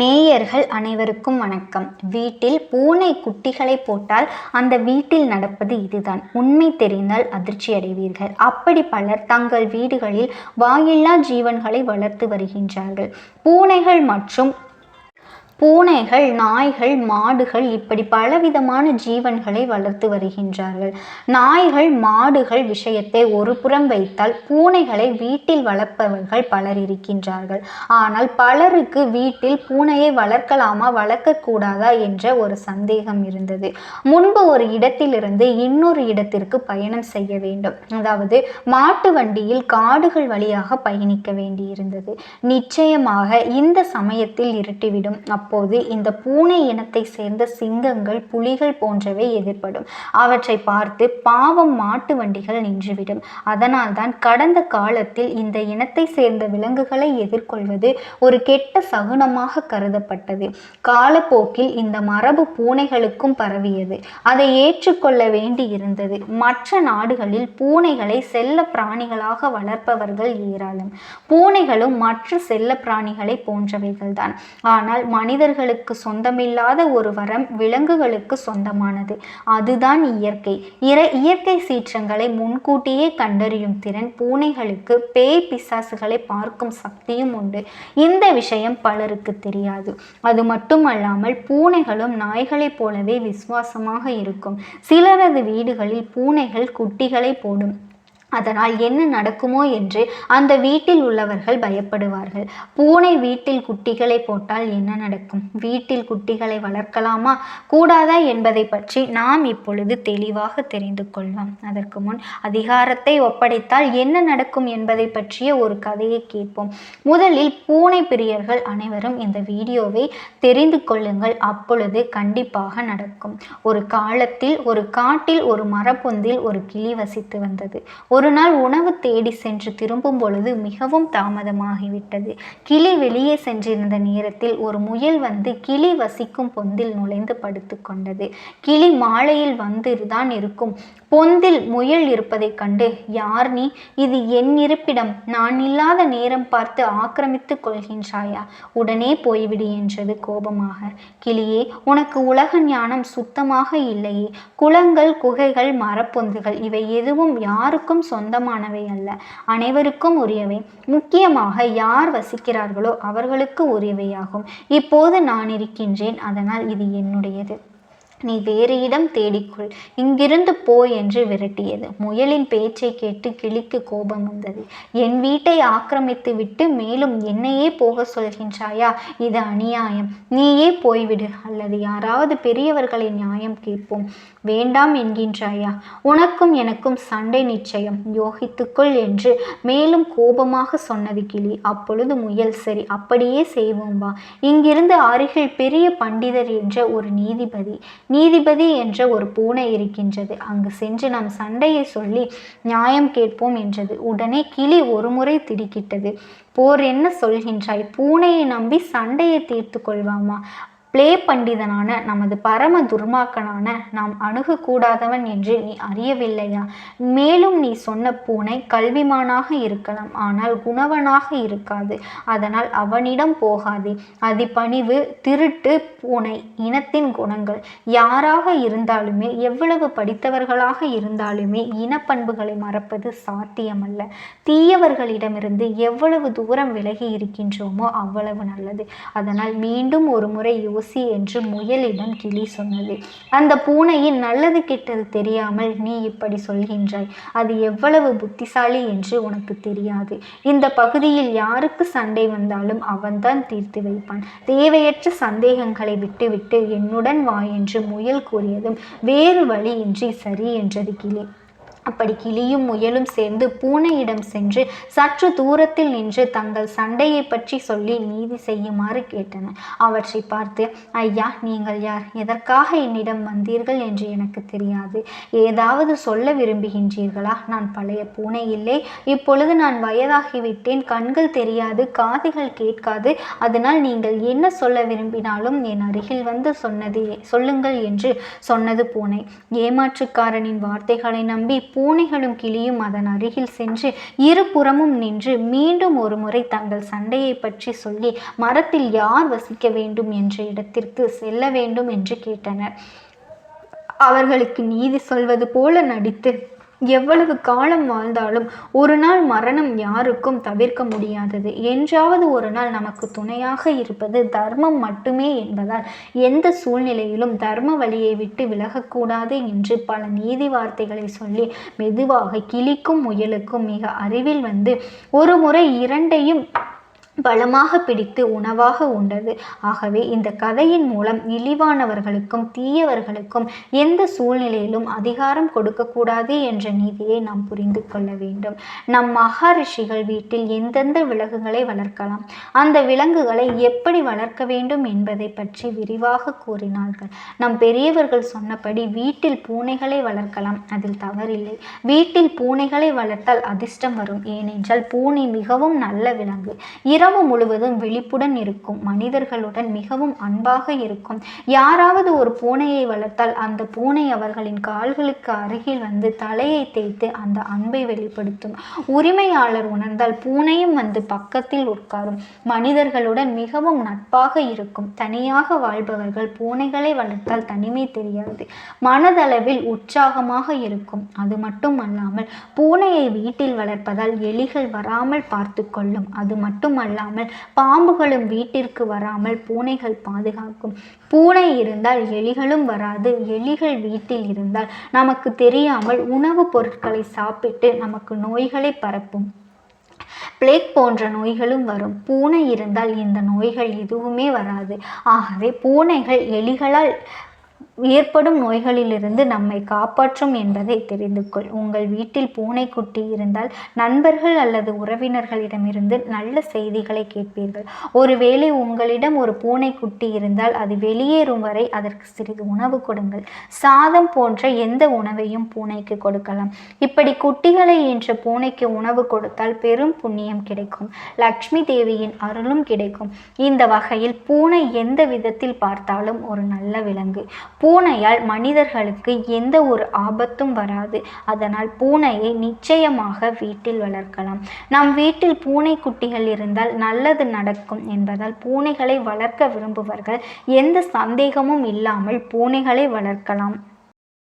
நேயர்கள் அனைவருக்கும் வணக்கம். வீட்டில் பூனை குட்டிகளை போட்டால் அந்த வீட்டில் நடப்பது இதுதான். உண்மை தெரிந்தால் அதிர்ச்சி அடைவீர்கள். அப்படி பலர் தங்கள் வீடுகளில் வாயில்லா ஜீவன்களை வளர்த்து வருகின்றார்கள். பூனைகள் மற்றும் பூனைகள் நாய்கள் மாடுகள் இப்படி பலவிதமான ஜீவன்களை வளர்த்து வருகின்றார்கள். நாய்கள் மாடுகள் விஷயத்தை ஒரு புறம் வைத்தால் பூனைகளை வீட்டில் வளர்ப்பவர்கள் பலர் இருக்கின்றார்கள். ஆனால் பலருக்கு வீட்டில் பூனையை வளர்க்கலாமா வளர்க்கக்கூடாதா என்ற ஒரு சந்தேகம் இருந்தது. முன்பு ஒரு இடத்திலிருந்து இன்னொரு இடத்திற்கு பயணம் செய்ய வேண்டும். அதாவது மாட்டு வண்டியில் காடுகள் வழியாக பயணிக்க வேண்டியிருந்தது. நிச்சயமாக இந்த சமயத்தில் இருட்டிவிடும். அப்போது இந்த பூனை இனத்தை சேர்ந்த சிங்கங்கள் புலிகள் போன்றவை எதிர்ப்படும் அவற்றை பார்த்து பாவம் மாட்டு வண்டிகள் நின்றுவிடும். அதனால்தான் கடந்த காலத்தில் இந்த இனத்தை சேர்ந்த விலங்குகளை எதிர்கொள்வது ஒரு கெட்ட சகுனமாக கருதப்பட்டது. காலப்போக்கில் இந்த மரபு பூனைகளுக்கும் பரவியது. அதை ஏற்றுக்கொள்ள வேண்டி இருந்தது மற்ற நாடுகளில் பூனைகளை செல்ல பிராணிகளாக வளர்ப்பவர்கள் ஏராளம். பூனைகளும் மற்ற செல்ல பிராணிகளை போன்றவைகள்தான். ஆனால் மனிதர்களுக்கு சொந்தமில்லாத ஒரு வரம் விலங்குகளுக்கு சொந்தமானது. அதுதான் இயற்கை. இற இயற்கை சீற்றங்களை முன்கூட்டியே கண்டறியும் திறன் பூனைகளுக்கு பேய் பிசாசுகளை பார்க்கும் சக்தியும் உண்டு. இந்த விஷயம் பலருக்கு தெரியாது. அது மட்டுமல்லாமல் பூனைகளும் நாய்களைப் போலவே விசுவாசமாக இருக்கும். சிலரது வீடுகளில் பூனைகள் குட்டிகளை போடும். அதனால் என்ன நடக்குமோ என்று அந்த வீட்டில் உள்ளவர்கள் பயப்படுவார்கள். பூனை வீட்டில் குட்டிகளை போட்டால் என்ன நடக்கும்? வீட்டில் குட்டிகளை வளர்க்கலாமா? கூடாதா என்பதை பற்றி நாம் இப்பொழுது தெளிவாக தெரிந்து கொள்ளலாம் அதற்கு முன் அதிகாரத்தை ஒப்படைத்தால் என்ன நடக்கும் என்பதை பற்றிய ஒரு கதையை கேட்போம். முதலில் பூனை பிரியர்கள் அனைவரும் இந்த வீடியோவை தெரிந்து கொள்ளுங்கள். அப்பொழுது கண்டிப்பாக நடக்கும். ஒரு காலத்தில் ஒரு காட்டில் ஒரு மரப்பொந்தில் ஒரு கிளி வசித்து வந்தது. ஒரு ஒரு நாள் உணவு தேடி சென்று திரும்பும் பொழுது மிகவும் தாமதமாகிவிட்டது. கிளி வெளியே சென்றிருந்த நேரத்தில் ஒரு முயல் வந்து கிளி வசிக்கும் பொந்தில் நுழைந்து படுத்து கொண்டது. கிளி மாலையில் வந்து தான் இருக்கும். பொந்தில் முயல் இருப்பதைக் கண்டு யார் நீ? இது என் இருப்பிடம். நான் இல்லாத நேரம் பார்த்து ஆக்கிரமித்து கொள்கின்றாயா? உடனே போய்விடு என்றது கோபமாக. கிளியே உனக்கு உலக ஞானம் சுத்தமாக இல்லையே. குளங்கள் குகைகள் மரப்பொந்துகள் இவை எதுவும் யாருக்கும் சொந்தமானவை அல்ல. அனைவருக்கும் உரியவை. முக்கியமாக யார் வசிக்கிறார்களோ அவர்களுக்கு உரியவையாகும். இப்போது நான் இருக்கின்றேன். அதனால் இது என்னுடையது. நீ வேறு இடம் தேடிக்கொள். இங்கிருந்து போ என்று விரட்டியது. முயலின் பேச்சை கேட்டு கிளிக்கு கோபம் வந்தது. என் வீட்டை ஆக்கிரமித்து விட்டு மேலும் என்னையே போக சொல்கின்றாயா? இது அநியாயம். நீயே போய்விடு. அல்லது யாராவது பெரியவர்களை நியாயம் கேட்போம். வேண்டாம் என்கின்றாயா? உனக்கும் எனக்கும் சண்டை நிச்சயம். யோகித்துக்கொள் என்று மேலும் கோபமாக சொன்னது கிளி. அப்பொழுது முயல் சரி அப்படியே செய்வோம் வா. இங்கிருந்து அருகில் பெரிய பண்டிதர் என்ற ஒரு நீதிபதி. நீதிபதி என்ற ஒரு பூனை இருக்கின்றது. அங்கு சென்று நாம் சண்டையை சொல்லி நியாயம் கேட்போம் என்றது. உடனே கிளி ஒரு முறை திடுக்கிட்டது. போர் என்ன சொல்கின்றாய்? பூனையை நம்பி சண்டையை தீர்த்து கொள்வாமா? பிளே பண்டிதனான நமது பரம துர்மாக்கனான நாம் அணுகக்கூடாதவன் என்று நீ அறியவில்லையா? மேலும் நீ சொன்ன பூனை கல்விமானாக இருக்கலாம் ஆனால் குணவனாக இருக்காது. அதனால் அவனிடம் போகாதே. அதிபணிவு திருட்டு பூனை இனத்தின் குணங்கள். யாராக இருந்தாலுமே எவ்வளவு படித்தவர்களாக இருந்தாலுமே இனப்பண்புகளை மறப்பது சாத்தியமல்ல. தீயவர்களிடமிருந்து எவ்வளவு தூரம் விலகி இருக்கின்றோமோ அவ்வளவு நல்லது. அதனால் மீண்டும் ஒரு முறை யோசி என்று முயலிடம் கிளி சொன்னது. அந்த பூனையின் நல்லது கெட்டது தெரியாமல் நீ இப்படி சொல்கின்றாய். அது எவ்வளவு புத்திசாலி என்று உனக்கு தெரியாது. இந்த பகுதியில் யாருக்கு சண்டை வந்தாலும் அவன்தான் தீர்த்து வைப்பான். தேவையற்ற சந்தேகங்களை விட்டுவிட்டு என்னுடன் வா என்று முயல் கூறியதும் வேறு வழியின்றி சரி என்றது கிளி. அப்படி கிளியும் முயலும் சேர்ந்து பூனையிடம் சென்று சற்று தூரத்தில் நின்று தங்கள் சண்டையை பற்றி சொல்லி நீதி செய்யுமாறு கேட்டன அவற்றை பார்த்து ஐயா நீங்கள் யார்? எதற்காக என்னிடம் வந்தீர்கள் என்று எனக்கு தெரியாது. ஏதாவது சொல்ல விரும்புகின்றீர்களா? நான் பழைய பூனை இல்லை. இப்பொழுது நான் வயதாகிவிட்டேன். கண்கள் தெரியாது காதுகள் கேட்காது. அதனால் நீங்கள் என்ன சொல்ல விரும்பினாலும் என் அருகில் வந்து சொன்னது சொல்லுங்கள் என்று சொன்னது பூனை. ஏமாற்றுக்காரனின் வார்த்தைகளை நம்பி பூனைகளும் கிளியும் அதன் அருகில் சென்று இருபுறமும் நின்று மீண்டும் ஒரு முறை தங்கள் சண்டையை பற்றி சொல்லி மரத்தில் யார் வசிக்க வேண்டும் என்ற இடத்திற்கு செல்ல வேண்டும் என்று கேட்டனர். அவர்களுக்கு நீதி சொல்வது போல நடித்து எவ்வளவு காலம் வாழ்ந்தாலும் ஒரு நாள் மரணம் யாருக்கும் தவிர்க்க முடியாதது. என்றாவது ஒரு நாள் நமக்கு துணையாக இருப்பது தர்மம் மட்டுமே என்பதால் எந்த சூழ்நிலையிலும் தர்ம வழியை விட்டு விலகக்கூடாது என்று பல நீதி வார்த்தைகளை சொல்லி மெதுவாக கிளிக்கும் முயலுக்கும் மிக அறிவில் வந்து ஒரு முறை இரண்டையும் பலமாக பிடித்து உணவாக உண்டது. ஆகவே இந்த கதையின் மூலம் இழிவானவர்களுக்கும் தீயவர்களுக்கும் எந்த சூழ்நிலையிலும் அதிகாரம் கொடுக்கக்கூடாது என்ற நீதியை நாம் புரிந்து கொள்ள வேண்டும். நம் மகாரிஷிகள் வீட்டில் எந்தெந்த விலங்குகளை வளர்க்கலாம் அந்த விலங்குகளை எப்படி வளர்க்க வேண்டும் என்பதை பற்றி விரிவாக கூறினார்கள். நம் பெரியவர்கள் சொன்னபடி வீட்டில் பூனைகளை வளர்க்கலாம் அதில் தவறில்லை. வீட்டில் பூனைகளை வளர்த்தால் அதிர்ஷ்டம் வரும் ஏனென்றால் பூனை மிகவும் நல்ல விலங்கு. இரவு முழுவதும் விழிப்புடன் இருக்கும் மனிதர்களுடன் மிகவும் அன்பாக இருக்கும். யாராவது ஒரு பூனையை வளர்த்தால் அந்த பூனை அவர்களின் கால்களுக்கு அருகில் வந்து தலையை தேய்த்து அந்த அன்பை வெளிப்படுத்தும். உரிமையாளர் உணர்ந்தால் பூனையும் வந்து பக்கத்தில் உட்காரும். மனிதர்களுடன் மிகவும் நட்பாக இருக்கும். தனியாக வாழ்பவர்கள் பூனைகளை வளர்த்தால் தனிமை தெரியாது. மனதளவில் உற்சாகமாக இருக்கும். அது மட்டும் அல்லாமல் பூனையை வீட்டில் வளர்ப்பதால் எலிகள் வராமல் பார்த்து கொள்ளும். அது மட்டுமல்ல இல்லாமல் பாம்புகளும் வீட்டிற்கு வராமல் பூனைகள் பாதுகாக்கும். பூனை இருந்தால் எலிகளும் வராது. எலிகள் வீட்டில் இருந்தால் நமக்கு தெரியாமல் உணவுப் பொருட்களை சாப்பிட்டு நமக்கு நோய்களை பரப்பும். பிளேக் போன்ற நோய்களும் வரும். பூனை இருந்தால் இந்த நோய்கள் எதுவுமே வராது. ஆகவே பூனைகள் எலிகளால் ஏற்படும் நோய்களிலிருந்து நம்மை காப்பாற்றும் என்பதை தெரிந்து கொள். உங்கள் வீட்டில் பூனைக்குட்டி இருந்தால் நண்பர்கள் அல்லது உறவினர்களிடமிருந்து நல்ல செய்திகளை கேட்பீர்கள். ஒருவேளை உங்களிடம் ஒரு பூனைக்குட்டி இருந்தால் அது வெளியேறும் வரை அதற்கு சிறிது உணவு கொடுங்கள். சாதம் போன்ற எந்த உணவையும் பூனைக்கு கொடுக்கலாம். இப்படி குட்டிகளை என்ற பூனைக்கு உணவு கொடுத்தால் பெரும் புண்ணியம் கிடைக்கும். லக்ஷ்மி தேவியின் அருளும் கிடைக்கும். இந்த வகையில் பூனை எந்த விதத்தில் பார்த்தாலும் ஒரு நல்ல விலங்கு. பூனையால் மனிதர்களுக்கு எந்த ஒரு ஆபத்தும் வராது. அதனால் பூனையை நிச்சயமாக வீட்டில் வளர்க்கலாம். நம் வீட்டில் பூனை குட்டிகள் இருந்தால் நல்லது நடக்கும் என்பதால் பூனைகளை வளர்க்க விரும்புவர்கள் எந்த சந்தேகமும் இல்லாமல் பூனைகளை வளர்க்கலாம்.